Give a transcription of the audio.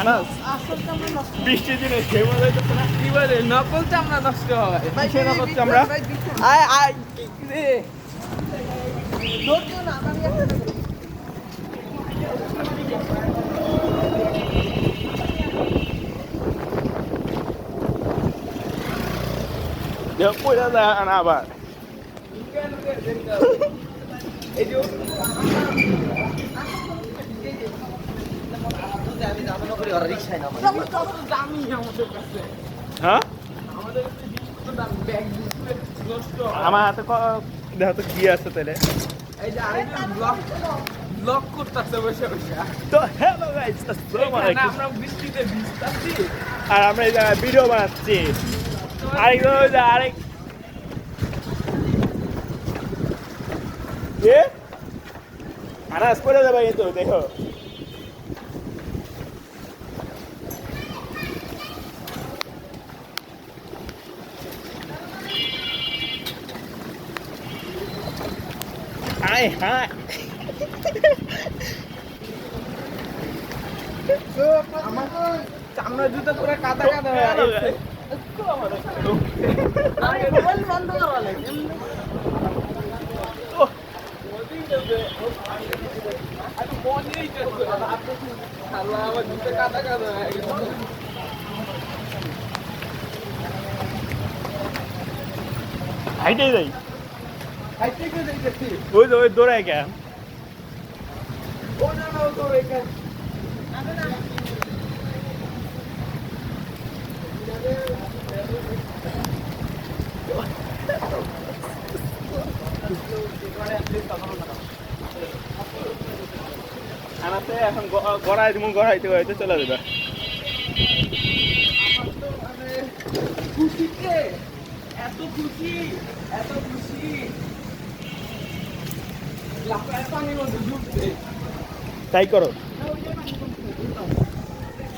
আনাস বৃষ্টির দিনে খেয়ে কি বলে? নকল চামড়া নষ্ট হয়। কিসের নকল চামড়া? আয় আয় পয়সা যায় না আবার। এই যে হ্যাঁ। আমার হাতে দেখ তো কি আছে তাহলে। এই যে আরেকজন ব্লক ব্লক করতেছে বসে বসে তো হ্যালো গাইস আসসালামু এখানে আলাইকুম। আমরা বৃষ্টিতে ভিজতাছি। আর আমরা এই জায়গায় ভিডিও বানাচ্ছি। আরেক ওই যে আরেক এ? আনাস পড়ে যাবে কিন্তু দেখো। আয় হায় আমার চামড়া জুতো পুরো কাদা কাদা হয়ে গেছে হয়ে যাই হাইটে দেখতেছি। ওই যে, ওই দৌড়ায় কেন তো। আনাতে এখন গড়াই দিব গড়াইতে গড়াইতে চলে যাবে তো খুশিতে এত খুশি এত খুশি তাই করো।